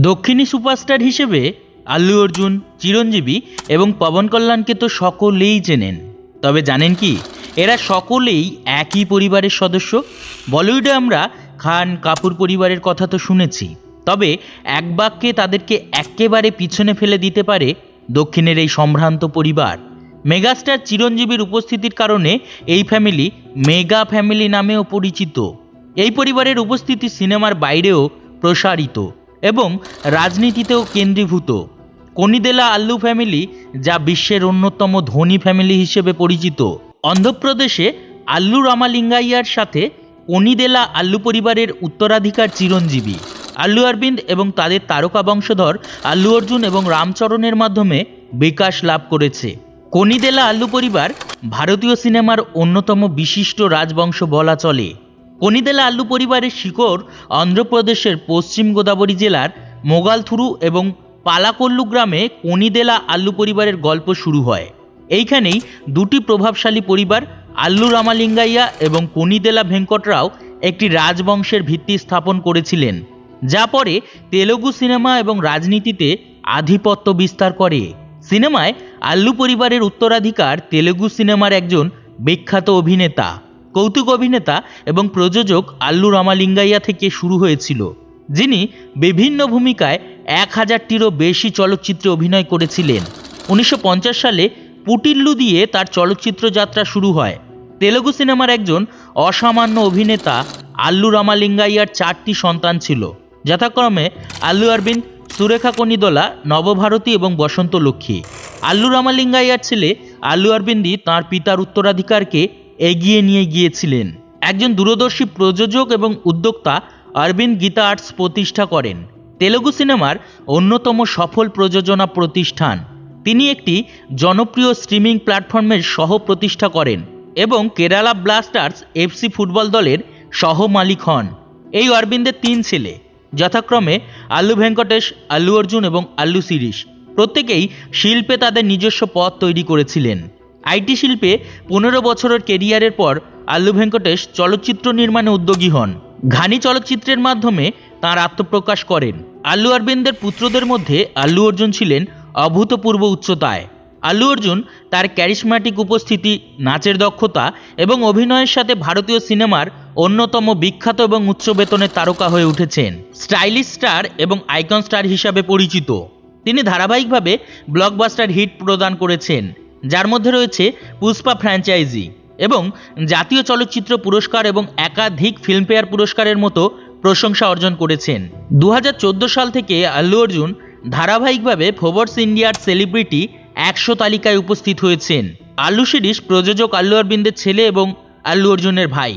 দক্ষিণী সুপারস্টার হিসেবে আল্লু অর্জুন, চিরঞ্জীবী এবং পবন কল্যাণকে তো সকলেই চেনেন। তবে জানেন কি, এরা সকলেই একই পরিবারের সদস্য। বলিউডে আমরা খান, কাপুর পরিবারের কথা তো শুনেছি। তবে এক বাক্যে তাদেরকে একেবারে পিছনে ফেলে দিতে পারে দক্ষিণের এই সম্ভ্রান্ত পরিবার। মেগাস্টার চিরঞ্জীবীর উপস্থিতির কারণে এই ফ্যামিলি মেগা ফ্যামিলি নামেও পরিচিত। এই পরিবারের উপস্থিতি সিনেমার বাইরেও প্রসারিত। এবং রাজনীতিতেও কেন্দ্রীভূত। কনিদেলা আল্লু ফ্যামিলি, যা বিশ্বের অন্যতম ধনী ফ্যামিলি হিসেবে পরিচিত। অন্ধ্রপ্রদেশে আল্লু রামালিঙ্গাইয়ার সাথে কনিদেলা আল্লু পরিবারের উত্তরাধিকার চিরঞ্জীবী। আল্লু অরবিন্দ এবং তাদের তারকা বংশধর আল্লু অর্জুন এবং রামচরণের মাধ্যমে বিকাশ লাভ করেছে। কনিদেলা আল্লু পরিবার ভারতীয় সিনেমার অন্যতম বিশিষ্ট রাজবংশ বলা চলে। কনিদেলা আল্লু পরিবারের শিকড় অন্ধ্রপ্রদেশের পশ্চিম গোদাবরী জেলার মোগালথুরু এবং পালাকল্লু গ্রামে কনিদেলা আল্লু পরিবারের গল্প শুরু হয়। এইখানেই দুটি প্রভাবশালী পরিবার, আল্লু রামালিঙ্গাইয়া এবং কনিদেলা ভেঙ্কটরাও একটি রাজবংশের ভিত্তি স্থাপন করেছিলেন, যা পরে তেলুগু সিনেমা এবং রাজনীতিতে আধিপত্য বিস্তার করে। সিনেমায় আল্লু পরিবারের উত্তরাধিকার তেলুগু সিনেমার একজন বিখ্যাত অভিনেতা। কৌতুক অভিনেতা এবং প্রযোজক আল্লু রামালিঙ্গাইয়া থেকে শুরু হয়েছিল, যিনি বিভিন্ন ভূমিকায় এক হাজারটিরও বেশি চলচ্চিত্রে অভিনয় করেছিলেন। উনিশশো পঞ্চাশ সালে পুটিল্লু দিয়ে তার চলচ্চিত্র যাত্রা শুরু হয়। তেলুগু সিনেমার একজন অসামান্য অভিনেতা আল্লু রামালিঙ্গাইয়ার চারটি সন্তান ছিল। যথাক্রমে আল্লু অরবিন্দ সুরেখা কনিদোলা, নবভারতী এবং বসন্ত লক্ষ্মী। আল্লু রামালিঙ্গাইয়ার ছেলে আল্লু অরবিন্দি তাঁর পিতার উত্তরাধিকারকে এগিয়ে নিয়ে গিয়েছিলেন। একজন দূরদর্শী প্রযোজক এবং উদ্যোক্তা অরবিন্দ গীতা আর্টস প্রতিষ্ঠা করেন। তেলুগু সিনেমার অন্যতম সফল প্রযোজনা প্রতিষ্ঠান। তিনি একটি জনপ্রিয় স্ট্রিমিং প্ল্যাটফর্মের সহ প্রতিষ্ঠা করেন এবং কেরালা ব্লাস্টার্স এফসি ফুটবল দলের সহ মালিক হন। এই অরবিন্দের তিন ছেলে, যথাক্রমে আল্লু ভেঙ্কটেশ, আল্লু অর্জুন এবং আল্লু শিরিষ। প্রত্যেকেই শিল্পে তাদের নিজস্ব পথ তৈরি করেছিলেন। আইটি শিল্পে পনেরো বছরের কেরিয়ারের পর আল্লু ভেঙ্কটেশ চলচ্চিত্র নির্মাণে উদ্যোগী হন। ঘানি চলচ্চিত্রের মাধ্যমে তাঁর আত্মপ্রকাশ করেন। আল্লু অরবিন্দের পুত্রদের মধ্যে আল্লু অর্জুন ছিলেন অভূতপূর্ব উচ্চতায়। আল্লু অর্জুন তার ক্যারিসম্যাটিক উপস্থিতি, নাচের দক্ষতা এবং অভিনয়ের সাথে ভারতীয় সিনেমার অন্যতম বিখ্যাত এবং উচ্চ বেতনের তারকা হয়ে উঠেছেন। স্টাইলিশ স্টার এবং আইকন স্টার হিসাবে পরিচিত। তিনি ধারাবাহিকভাবে ব্লকবাস্টার হিট প্রদান করেছেন। যার মধ্যে রয়েছে পুষ্পা ফ্র্যাঞ্চাইজি এবং জাতীয় চলচ্চিত্র পুরস্কার এবং একাধিক ফিল্মফেয়ার পুরস্কারের মতো প্রশংসা অর্জন করেছেন। দু হাজার চোদ্দ সাল থেকে আল্লু অর্জুন ধারাবাহিকভাবে ফোবর্স ইন্ডিয়ার সেলিব্রিটি একশো তালিকায় উপস্থিত হয়েছেন। আল্লু শিরিষ প্রযোজক আল্লু অরবিন্দের ছেলে এবং আল্লু অর্জুনের ভাই।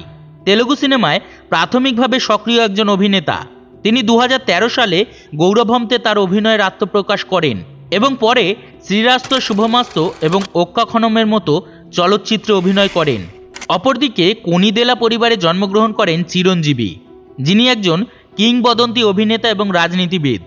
তেলুগু সিনেমায় প্রাথমিকভাবে সক্রিয় একজন অভিনেতা। তিনি দু হাজার তেরো সালে গৌরভমতে তার অভিনয়ের আত্মপ্রকাশ করেন। এবং পরে শ্রীরাস্ত শুভমাস্ত এবং ওক্কা খনমের মতো চলচ্চিত্রে অভিনয় করেন। অপরদিকে কনিদেলা পরিবারে জন্মগ্রহণ করেন চিরঞ্জীবী, যিনি একজন কিংবদন্তি অভিনেতা এবং রাজনীতিবিদ।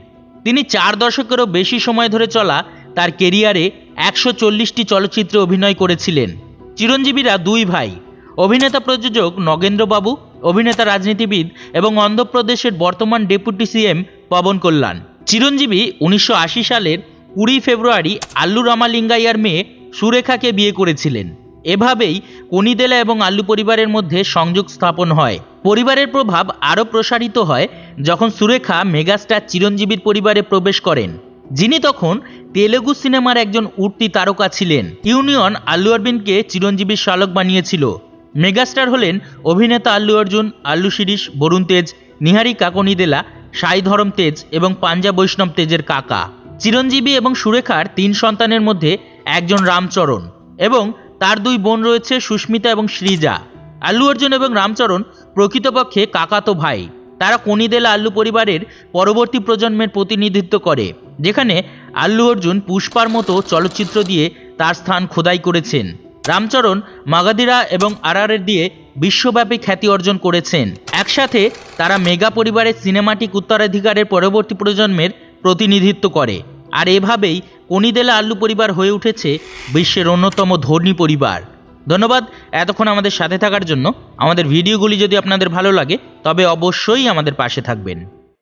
তিনি চার দশকেরও বেশি সময় ধরে চলা তার কেরিয়ারে একশো চল্লিশটি চলচ্চিত্রে অভিনয় করেছিলেন। চিরঞ্জীবীরা দুই ভাই, অভিনেতা প্রযোজক নগেন্দ্রবাবু অভিনেতা রাজনীতিবিদ এবং অন্ধ্রপ্রদেশের বর্তমান ডেপুটি সিএম পবন কল্যাণ। চিরঞ্জীবী উনিশশো আশি সালের কুড়ি ফেব্রুয়ারি আল্লু রামালিঙ্গাইয়ার মেয়ে সুরেখাকে বিয়ে করেছিলেন। এভাবেই কনিদেলা এবং আল্লু পরিবারের মধ্যে সংযোগ স্থাপন হয়। পরিবারের প্রভাব আরও প্রসারিত হয় যখন সুরেখা মেগাস্টার চিরঞ্জীবীর পরিবারে প্রবেশ করেন। যিনি তখন তেলেগু সিনেমার একজন উঠতি তারকা ছিলেন। ইউনিয়ন আল্লু অরবিন্দকে চিরঞ্জীবীর শালক বানিয়েছিল। মেগাস্টার হলেন অভিনেতা আল্লু অর্জুন, আল্লু শিরিষ, বরুণ তেজ, নিহারিকা কনিদেলা সাই ধরম তেজ এবং পাঞ্জাব বৈষ্ণব তেজের কাকা। চিরঞ্জীবী এবং সুরেখার তিন সন্তানের মধ্যে একজন রামচরণ এবং তার দুই বোন রয়েছে সুস্মিতা এবং শ্রীজা। আল্লু অর্জুন এবং রামচরণ প্রকৃতপক্ষে কাকাতো ভাই। তারা কনিদেলা আল্লু পরিবারের পরবর্তী প্রজন্মের প্রতিনিধিত্ব করে, যেখানে আল্লু অর্জুন পুষ্পার মতো চলচ্চিত্র দিয়ে তার স্থান খোদাই করেছেন। রামচরণ মাগাদিরা এবং আরআরের দিয়ে বিশ্বব্যাপী খ্যাতি অর্জন করেছেন। একসাথে তারা মেগা পরিবারের সিনেমাটিক উত্তরাধিকারের পরবর্তী প্রজন্মের প্রতিনিধিত্ব করে। আর এভাবেই কনিদেলা আল্লু পরিবার হয়ে উঠেছে বিশ্বের অন্যতম ধনী পরিবার। ধন্যবাদ এতক্ষণ আমাদের সাথে থাকার জন্য। আমাদের ভিডিওগুলি যদি আপনাদের ভালো লাগে, তবে অবশ্যই আমাদের পাশে থাকবেন।